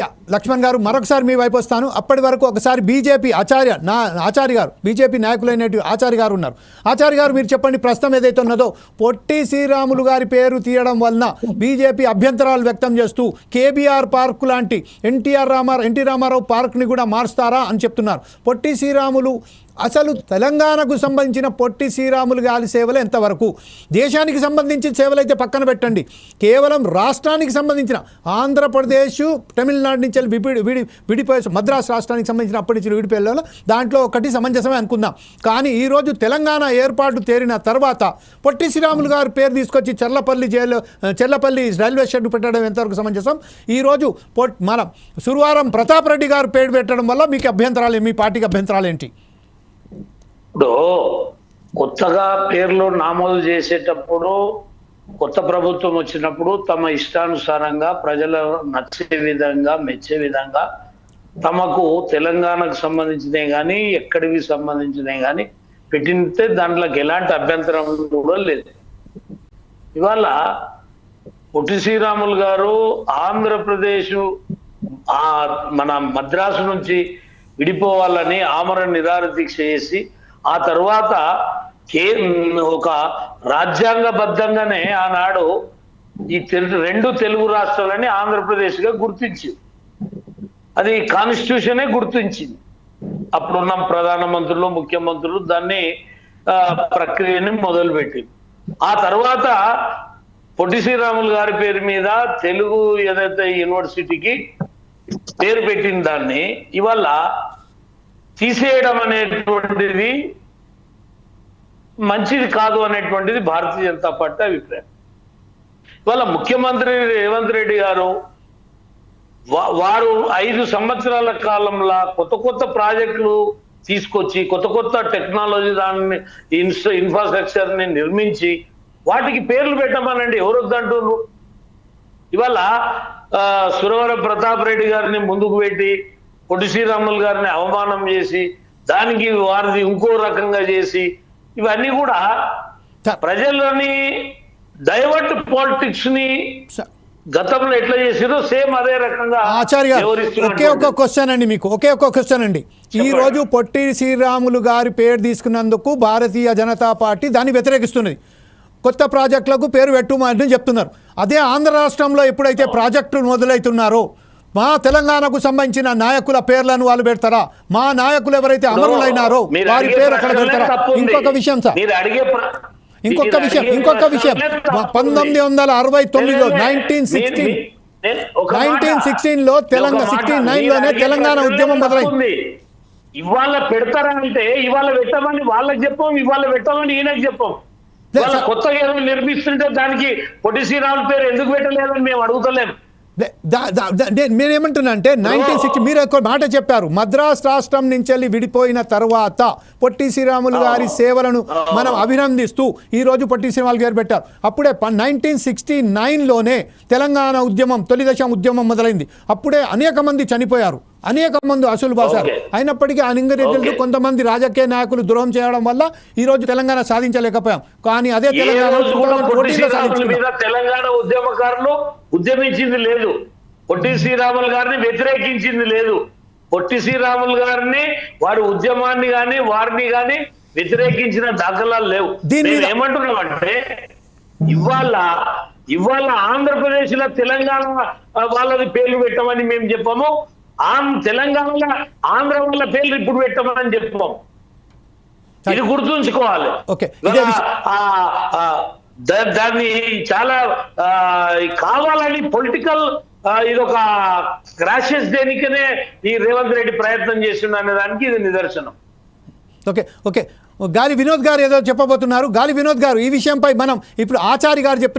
じ。లక్ష్మణ్ గారు మరొకసారి మీ వైపు వస్తాను. అప్పటి వరకు ఒకసారి బీజేపీ ఆచార్య నా ఆచార్య గారు బీజేపీ నాయకులైనటువంటి ఆచార్య గారు ఉన్నారు. ఆచార్య గారు మీరు చెప్పండి ప్రస్తుతం ఏదైతే ఉన్నదో పొట్టి శ్రీరాములు గారి పేరు తీయడం వలన బీజేపీ అభ్యంతరాలు వ్యక్తం చేస్తూ కేబీఆర్ పార్క్ లాంటి ఎన్టీఆర్ రామారావు ఎన్టీ రామారావు పార్క్ని కూడా మారుస్తారా అని చెప్తున్నారు. పొట్టి శ్రీరాములు అసలు తెలంగాణకు సంబంధించిన పొట్టి శ్రీరాములు గారి సేవలు ఎంతవరకు? దేశానికి సంబంధించిన సేవలు అయితే పక్కన పెట్టండి. కేవలం రాష్ట్రానికి సంబంధించిన ఆంధ్రప్రదేశ్ తమిళనాడు నుంచి వెళ్ళి విడి విడి విడిపోయే మద్రాసు రాష్ట్రానికి సంబంధించిన అప్పటి నుంచి విడిపోయేలో దాంట్లో ఒకటి సమంజసమే అనుకుందాం. కానీ ఈరోజు తెలంగాణ ఏర్పాటు తేరిన తర్వాత పొట్టి శ్రీరాములు గారు పేరు తీసుకొచ్చి Cherlapalli jail Cherlapalli railway shed పెట్టడం ఎంతవరకు సమంజసం? ఈరోజు పొట్ మన సురవారం ప్రతాప్ రెడ్డి గారు పేరు పెట్టడం వల్ల మీకు అభ్యంతరాలు మీ పార్టీకి అభ్యంతరాలు ఏంటి? ఇప్పుడు కొత్తగా పేర్లు నామోదు చేసేటప్పుడు కొత్త ప్రభుత్వం వచ్చినప్పుడు తమ ఇష్టానుసారంగా ప్రజల నచ్చే విధంగా మెచ్చే విధంగా తమకు తెలంగాణకు సంబంధించినవి కానీ ఎక్కడికి సంబంధించినవి కానీ పెట్టితే దాంట్లోకి ఎలాంటి అభ్యంతరం కూడా లేదు. ఇవాళ పొట్టి శ్రీరాములు గారు ఆంధ్రప్రదేశ్ ఆ మన మద్రాసు నుంచి విడిపోవాలని ఆమరణ నిరాహార దీక్ష చేసి ఆ తర్వాత కే ఒక రాజ్యాంగబద్ధంగానే ఆనాడు ఈ రెండు తెలుగు రాష్ట్రాలని ఆంధ్రప్రదేశ్గా గుర్తించింది. అది కాన్స్టిట్యూషనే గుర్తించింది. అప్పుడున్న ప్రధానమంత్రులు ముఖ్యమంత్రులు దాన్ని ప్రక్రియని మొదలుపెట్టింది. ఆ తర్వాత పొట్టి శ్రీరాములు గారి పేరు మీద తెలుగు ఏదైతే యూనివర్సిటీకి పేరు పెట్టిన దాన్ని ఇవాళ తీసేయడం అనేటువంటిది మంచిది కాదు అనేటువంటిది భారతీయ జనతా పార్టీ అభిప్రాయం. ఇవాళ ముఖ్యమంత్రి రేవంత్ రెడ్డి గారు వారు ఐదు సంవత్సరాల కాలంలో కొత్త కొత్త ప్రాజెక్టులు తీసుకొచ్చి కొత్త కొత్త టెక్నాలజీ దాన్ని ఇన్ఫ్రా ఇన్ఫ్రాస్ట్రక్చర్ని నిర్మించి వాటికి పేర్లు పెట్టమనండి ఎవరు వద్దంటున్నారు ఇవాళ సురవర ప్రతాప్ రెడ్డి గారిని ముందుకు పెట్టి పొట్టి శ్రీరాములు గారిని అవమానం చేసి దానికి వారిది ఇంకో రకంగా చేసి ఇవన్నీ కూడా ప్రజలని డైవర్ట్ పాలిటిక్స్ని గతంలో ఎట్లా చేసిరో సేమ్ అదే రకంగా ఆచార్య ఒకే ఒక క్వశ్చన్ అండి మీకు ఒకే ఒక క్వశ్చన్ అండి. ఈ రోజు పొట్టి శ్రీరాములు గారి పేరు తీసుకున్నందుకు భారతీయ జనతా పార్టీ దాన్ని వ్యతిరేకిస్తున్నది. కొత్త ప్రాజెక్టులకు పేరు పెట్టుమని చెప్తున్నారు. అదే ఆంధ్ర రాష్ట్రంలో ఎప్పుడైతే ప్రాజెక్టులు మొదలవుతున్నారో మా తెలంగాణకు సంబంధించిన నాయకుల పేర్లను వాళ్ళు పెడతారా మా నాయకులు ఎవరైతే అమరులైనారో మీరు వారి పేరు అక్కడ పెడతారా. ఇంకొక విషయం సార్ ఇంకొక విషయం ఇంకొక విషయం. పంతొమ్మిది వందల అరవై తొమ్మిదిలో. నైన్టీన్ సిక్స్టీన్ నేను మాట- 1916 లో తెలంగాణ- 69 మీరు లోనే తెలంగాణ ఉద్యమం మొదలైంది. ఇవాళ పెడతారంటే ఇవాళ పెట్టమని వాళ్ళకి చెప్పం ఇవాళ పెట్టమని ఈయనకి చెప్పం. కొత్తగా ఏదో నిర్మిస్తుంటే దానికి పొట్టి శ్రీరాముల పేరు ఎందుకు పెట్టలేదని మేము అడుగుతలేం దే- దా- దా- దా- నేను నేనేమంటున్నా అంటే నైన్టీన్ సిక్స్టీ మీరు ఒక మాట చెప్పారు. మద్రాస్ రాష్ట్రం నుంచి వెళ్ళి విడిపోయిన తర్వాత పొట్టి శ్రీరాములు గారి సేవలను మనం అభినందిస్తూ ఈ రోజు పొట్టి శ్రీరాములు గారు పెట్టారు. అప్పుడే నైన్టీన్ సిక్స్టీ నైన్లోనే తెలంగాణ ఉద్యమం తొలి దశ ఉద్యమం మొదలైంది. అప్పుడే అనేక మంది చనిపోయారు. అనేక మంది అసలు బాసారు. అయినప్పటికీ ఆ నింగరెడ్డిలు Okay. కొంతమంది రాజకీయ నాయకులు ద్రోహం చేయడం వల్ల ఈ రోజు తెలంగాణ సాధించలేకపోయాం. కానీ అదే తెలంగాణ రోజు కూడా పొట్టి 2014 లో శ్రీరాముల సాధించుకున్నాం. మీద తెలంగాణ ఉద్యమకారులు ఉద్యమించింది లేదు. పొట్టి శ్రీరాములు గారిని వ్యతిరేకించింది లేదు. పొట్టి శ్రీరాములు గారిని వారి ఉద్యమాన్ని గాని వారిని గాని వ్యతిరేకించిన దాఖలాలు లేవు. మేము ఏమంటున్నామంటే ఇవాళ ఇవాళ ఆంధ్రప్రదేశ్లో తెలంగాణ వాళ్ళది పేర్లు పెట్టమని మేము చెప్పాము. ఆం తెలంగాణలో ఆంధ్ర వాళ్ళ పేర్లు ఇప్పుడు పెట్టమని చెప్పాము ఇది గుర్తుంచుకోవాలి. దాన్ని చాలా ఆ, కావాలని పొలిటికల్ ఇది ఒక క్రాషెస్ దేనికనే ఈ రేవంత్ రెడ్డి ప్రయత్నం చేస్తున్న అనే దానికి ఇది నిదర్శనం. Okay okay. గాలి వినోద్ గారు ఏదో చెప్పబోతున్నారు. గాలి వినోద్ గారు ఈ విషయంపై మనం ఇప్పుడు ఆచార్య గారు చెప్పిన